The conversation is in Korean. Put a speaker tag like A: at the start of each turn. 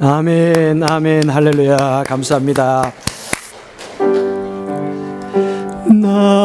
A: 아멘, 아멘, 할렐루야. 감사합니다. 나